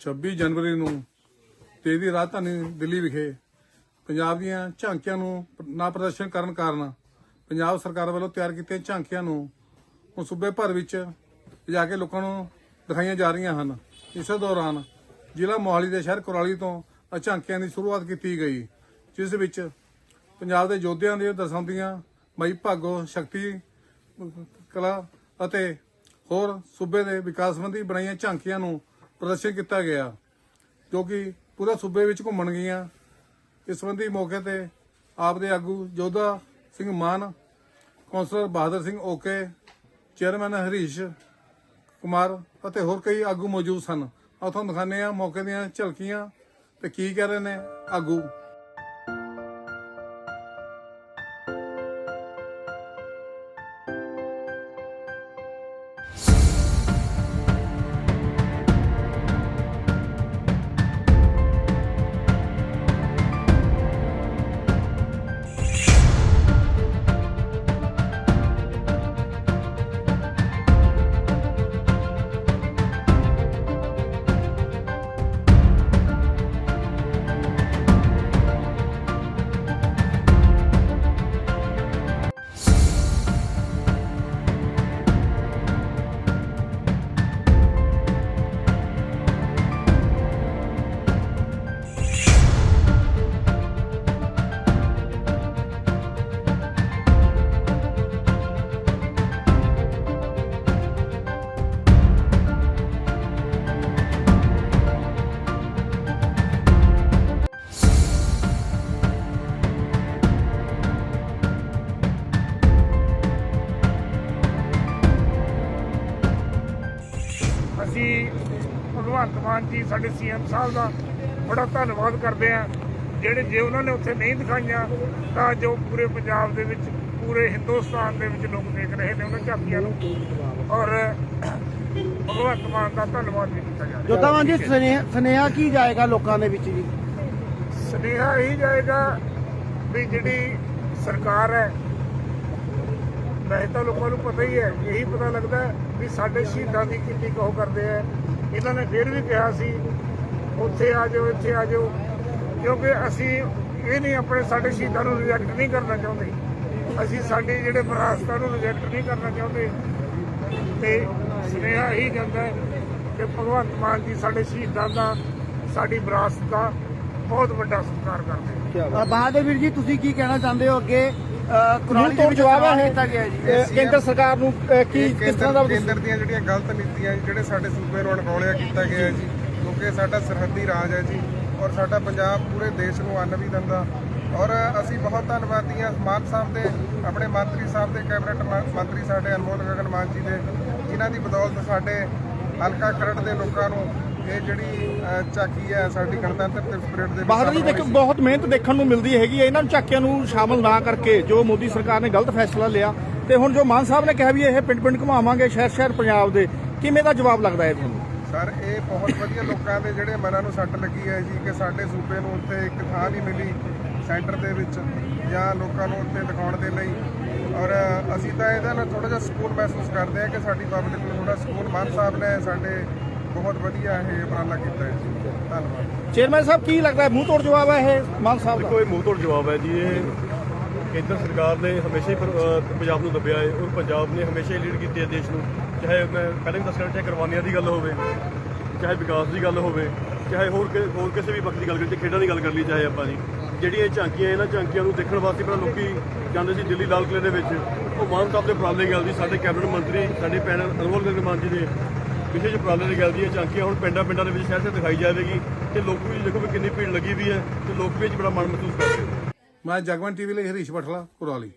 26 ਜਨਵਰੀ ਨੂੰ ਤੇ ਦੀ ਰਾਜਧਾਨੀ ਦਿੱਲੀ ਵਿਖੇ ਪੰਜਾਬ ਦੀਆਂ ਝਾਂਕੀਆਂ ਨੂੰ ਨਾ ਪ੍ਰਦਰਸ਼ਨ ਕਰਨ ਕਾਰਨ ਪੰਜਾਬ ਸਰਕਾਰ ਵੱਲੋਂ ਤਿਆਰ ਕੀਤੀਆਂ ਝਾਂਕੀਆਂ ਨੂੰ ਹੁਣ ਸੂਬੇ ਭਰ ਵਿੱਚ ਜਾ ਕੇ ਲੋਕਾਂ ਨੂੰ ਦਿਖਾਈਆਂ ਜਾ ਰਹੀਆਂ ਹਨ। ਇਸੇ ਦੌਰਾਨ ਜ਼ਿਲ੍ਹਾ ਮੋਹਾਲੀ ਦੇ ਸ਼ਹਿਰ ਕੁਰਾਲੀ ਤੋਂ ਝਾਂਕੀਆਂ ਦੀ ਸ਼ੁਰੂਆਤ ਕੀਤੀ ਗਈ, ਜਿਸ ਵਿੱਚ ਪੰਜਾਬ ਦੇ ਯੋਧਿਆਂ ਦੀਆਂ ਦਰਸਾਉਂਦੀਆਂ ਮਈ ਭਾਗੋ ਸ਼ਕਤੀ ਕਲਾ ਅਤੇ ਹੋਰ ਸੂਬੇ ਦੇ ਵਿਕਾਸ ਸੰਬੰਧੀ ਬਣਾਈਆਂ ਝਾਂਕੀਆਂ ਨੂੰ ਪ੍ਰਦਰਸ਼ਨ ਕੀਤਾ ਗਿਆ, ਜੋ ਕਿ ਪੂਰੇ ਸੂਬੇ ਵਿੱਚ ਘੁੰਮਣ ਗਈਆਂ। ਇਸ ਸੰਬੰਧੀ ਮੌਕੇ ਤੇ ਆਪ ਦੇ ਆਗੂ Jodha Singh Mann, councillor Bahadur Singh okay, chairman Harish Kumar ਅਤੇ ਹੋਰ ਕਈ ਆਗੂ ਮੌਜੂਦ ਸਨ। ਆਓ ਤੁਹਾਨੂੰ ਦਿਖਾਉਂਦੇ ਆ ਮੌਕੇ ਦੀਆਂ ਝਲਕੀਆਂ ਤੇ ਕੀ ਕਹਿ ਰਹੇ ਨੇ ਆਗੂ। ਅਸੀਂ ਭਗਵੰਤ ਮਾਨ ਜੀ ਸਾਡੇ ਸੀਐਮ ਸਾਹਿਬ ਦਾ ਬੜਾ ਧੰਨਵਾਦ ਕਰਦੇ ਆ ਜਿਹੜੇ ਜੇ ਉਹਨਾਂ ਨੇ ਉੱਥੇ ਨਹੀਂ ਦਿਖਾਈਆਂ ਤਾਂ ਜੋ ਪੂਰੇ ਪੰਜਾਬ ਦੇ ਵਿੱਚ ਪੂਰੇ ਹਿੰਦੁਸਤਾਨ ਦੇ ਵਿੱਚ ਲੋਕ ਦੇਖ ਰਹੇ ਨੇ ਉਹਨਾਂ ਝਾਕੀਆਂ ਨੂੰ। ਔਰ ਭਗਵੰਤ ਮਾਨ ਦਾ ਧੰਨਵਾਦ ਵੀ ਕੀਤਾ ਜਾ ਰਿਹਾ। ਜੋਧਾਵਾਂ ਜੀ ਸੁਨੇਹਾ ਸੁਨੇਹਾ ਕੀ ਜਾਏਗਾ ਲੋਕਾਂ ਦੇ ਵਿੱਚ ਜੀ? ਸੁਨੇਹਾ ਇਹ ਜਾਏਗਾ ਵੀ ਜਿਹੜੀ ਸਰਕਾਰ ਹੈ ਵੈਸੇ ਤਾਂ ਲੋਕਾਂ ਨੂੰ ਪਤਾ ਹੀ ਹੈ ਇਹੀ ਪਤਾ ਲੱਗਦਾ ਵੀ ਸਾਡੇ ਸ਼ਹੀਦਾਂ ਦੀ ਕਿੰਨੀ ਕਹੋ ਕਰਦੇ ਆ ਇਹਨਾਂ ਨੇ ਫਿਰ ਵੀ ਕਿਹਾ ਸੀ ਉੱਥੇ ਆ ਜਾਓ ਇੱਥੇ ਆ ਜਾਓ ਕਿਉਂਕਿ ਅਸੀਂ ਇਹ ਨਹੀਂ ਆਪਣੇ ਸਾਡੇ ਸ਼ਹੀਦਾਂ ਨੂੰ ਰਿਜੈਕਟ ਨਹੀਂ ਕਰਨਾ ਚਾਹੁੰਦੇ। ਅਸੀਂ ਸਾਡੇ ਜਿਹੜੇ ਵਿਰਾਸਤਾਂ ਨੂੰ ਰਿਜੈਕਟ ਨਹੀਂ ਕਰਨਾ ਚਾਹੁੰਦੇ। ਤੇ ਸੁਨੇਹਾ ਇਹੀ ਜਾਂਦਾ ਹੈ ਕਿ ਭਗਵੰਤ ਮਾਨ ਜੀ ਸਾਡੇ ਸ਼ਹੀਦਾਂ ਦਾ ਸਾਡੀ ਵਿਰਾਸਤ ਦਾ ਬਹੁਤ ਵੱਡਾ ਸਤਿਕਾਰ ਕਰਦੇ ਆ ਅ, ਵੀਰ ਜੀ ਤੁਸੀਂ ਕੀ ਕਹਿਣਾ ਚਾਹੁੰਦੇ ਹੋ ਅੱਗੇ? ਕੁਰਾਲੀ ਦੇ ਵਿੱਚ ਜਵਾਬ ਹੈ ਕੀਤਾ ਗਿਆ ਜੀ। ਕੇਂਦਰ ਸਰਕਾਰ ਨੂੰ ਕੀ ਕਿਸ ਤਰ੍ਹਾਂ ਦਾ ਕੇਂਦਰ ਦੀਆਂ ਜਿਹੜੀਆਂ ਗਲਤ ਨੀਤੀਆਂ ਜਿਹੜੇ ਸਾਡੇ ਸੂਬੇ ਨੂੰ ਅਣਗੌਲਿਆ ਕੀਤਾ ਗਿਆ ਜੀ ਕਿਉਂਕਿ ਸਾਡਾ ਸਰਹੱਦੀ ਰਾਜ ਹੈ ਜੀ ਔਰ ਸਾਡਾ ਪੰਜਾਬ ਪੂਰੇ ਦੇਸ਼ ਨੂੰ ਅੰਨ ਵੀ ਦਿੰਦਾ। ਔਰ ਅਸੀਂ ਬਹੁਤ ਧੰਨਵਾਦੀ ਹਾਂ ਮਾਨ ਸਾਹਿਬ ਦੇ ਆਪਣੇ ਮੰਤਰੀ ਸਾਹਿਬ ਦੇ ਕੈਬਨਿਟ ਮੰਤਰੀ ਸਾਡੇ ਅਨਮੋਲ ਗਗਨ ਮਾਨ ਜੀ ਦੇ ਜਿਨ੍ਹਾਂ ਦੀ ਬਦੌਲਤ ਸਾਡੇ ਹਲਕਾ ਖਰੜ ਦੇ ਲੋਕਾਂ ਨੂੰ ਇਹ ਜਿਹੜੀ ਝਾਕੀ ਹੈ ਸਾਡੀ ਗਣਤੰਤਰ ਤੇ ਸਪਿਰਿਟ ਦੇ ਵਿੱਚ ਬਹਾਦਰ ਜੀ ਸ਼ਾਮਲ ਦੇਖੋ ਹੋਈ ਸੀ। ਬਹੁਤ ਮਿਹਨਤ ਦੇਖਣ ਨੂੰ ਮਿਲਦੀ ਹੈਗੀ ਹੈ। ਇਹਨਾਂ ਝਾਕਿਆਂ ਨੂੰ ਸ਼ਾਮਲ ਨਾ ਕਰਕੇ ਜੋ ਮੋਦੀ ਸਰਕਾਰ ਨੇ ਗਲਤ ਫੈਸਲਾ ਲਿਆ ਤੇ ਹੁਣ ਜੋ ਮਾਨ ਸਾਹਿਬ ਨੇ ਕਿਹਾ ਵੀ ਇਹ ਪਿੰਡ ਪਿੰਡ ਘੁਮਾਵਾਂਗੇ ਸ਼ਹਿਰ ਸ਼ਹਿਰ ਪੰਜਾਬ ਦੇ ਕਿਵੇਂ ਦਾ ਜਵਾਬ ਲੱਗਦਾ ਹੈ ਤੁਹਾਨੂੰ? ਸਰ ਇਹ ਬਹੁਤ ਵਧੀਆ ਲੋਕਾਂ ਦੇ ਜਿਹੜੇ ਮਨਾਂ ਨੂੰ ਸੱਟ ਲੱਗੀ ਹੈ ਜੀ ਕਿ ਸਾਡੇ ਸੂਬੇ ਨੂੰ ਉੱਥੇ ਇੱਕ ਥਾਂ ਨਹੀਂ ਮਿਲੀ ਸੈਂਟਰ ਦੇ ਵਿੱਚ ਜਾਂ ਲੋਕਾਂ ਨੂੰ ਉੱਥੇ ਦਿਖਾਉਣ ਦੇ ਲਈ। ਔਰ ਅਸੀਂ ਤਾਂ ਇਹਦਾ ਨਾਲ ਥੋੜਾ ਜਿਹਾ ਸਕੂਨ ਮਹਿਸੂਸ ਕਰਦੇ ਹਾਂ ਕਿ ਸਾਡੀ ਪਬਲਿਕ ਨੂੰ ਥੋੜਾ ਸਕੂਨ ਮਾਨ ਸਾਹਿਬ ਨੇ ਸਾਡੇ ਬਹੁਤ ਵਧੀਆ ਇਹ ਉਪਰਾਲਾ ਕੀਤਾ ਹੈ। ਜੀ ਧੰਨਵਾਦ। ਚੇਅਰਮੈਨ ਸਾਹਿਬ ਕੀ ਲੱਗਦਾ ਹੈ? ਮੂੰਹ ਤੋੜ ਜਵਾਬ ਹੈ ਇਹ ਮਾਨ ਸਾਹਿਬ ਦਾ? ਕੋਈ ਮੂੰਹ ਤੋੜ ਜਵਾਬ ਹੈ ਜੀ। ਇਹ ਕੇਂਦਰ ਸਰਕਾਰ ਨੇ ਹਮੇਸ਼ਾ ਹੀ ਪਰ- ਅਹ ਪੰਜਾਬ ਨੂੰ ਦੱਬਿਆ ਹੈ। ਔਰ ਪੰਜਾਬ ਨੇ ਹਮੇਸ਼ਾ ਹੀ ਲੀਡ ਕੀਤੀ ਹੈ ਦੇਸ਼ ਨੂੰ। ਚਾਹੇ ਮੈਂ ਪਹਿਲਾਂ ਵੀ ਦੱਸਿਆ ਚਾਹੇ ਕੁਰਬਾਨੀਆਂ ਦੀ ਗੱਲ ਹੋਵੇ ਚਾਹੇ ਵਿਕਾਸ ਦੀ ਗੱਲ ਹੋਵੇ ਚਾਹੇ ਹੋਰ ਕਿ- ਹੋਰ ਕਿਸੇ ਵੀ ਵਕਤ ਦੀ ਗੱਲ ਕਰੀਏ ਖੇਡਾਂ ਦੀ ਗੱਲ ਕਰ ਲਈ ਚਾਹੇ ਆਪਾਂ ਜੀ ਜਿਹੜੀਆਂ ਇਹ ਝਾਂਕੀਆਂ ਇਹਨਾਂ ਝਾਂਕੀਆਂ ਨੂੰ ਦੇਖਣ ਵਾਸਤੇ ਪਹਿਲਾਂ ਲੋਕੀ ਜਾਂਦੇ ਸੀ ਦਿੱਲੀ ਲਾਲ ਕਿਲ੍ਹੇ ਦੇ ਵਿੱਚ। ਉਹ ਮਾਨ ਸਾਹਿਬ ਦੇ ਉਪਰਾਲੇ ਦੀ ਗੱਲ ਦੀ ਸਾਡੇ ਕੈਬਨਿਟ ਮੰਤਰੀ ਸਾਡੇ ਪੈਨਲ ਅਨਮੋਲ ਗਗਨ ਮਾਨ ਜੀ ਦੇ ਵਿਸ਼ੇਸ਼ ਉਪਰਾਲੇ ਦੀ ਗੱਲ ਦੀ ਇਹ ਝਾਂਕੀਆਂ ਹੁਣ ਪਿੰਡਾਂ ਪਿੰਡਾਂ ਦੇ ਵਿੱਚ ਸ਼ਹਿਰ ਸ਼ਹਿਰ ਦਿਖਾਈ ਜਾਵੇਗੀ ਤੇ ਲੋਕ ਵੀ ਦੇਖੋ ਵੀ ਕਿੰਨੀ ਭੀੜ ਲੱਗੀ ਵੀ ਹੈ ਤੇ ਲੋਕ ਵੀ ਬੜਾ ਮਨ ਮਹਿਸੂਸ ਕਰਦੇ ਨੇ। ਮੈਂ ਜਗਵੰਤ ਟੀਵੀ ਲਈ ਹਰੀਸ਼ ਬਠਲਾ ਕੁਰਾਲੀ।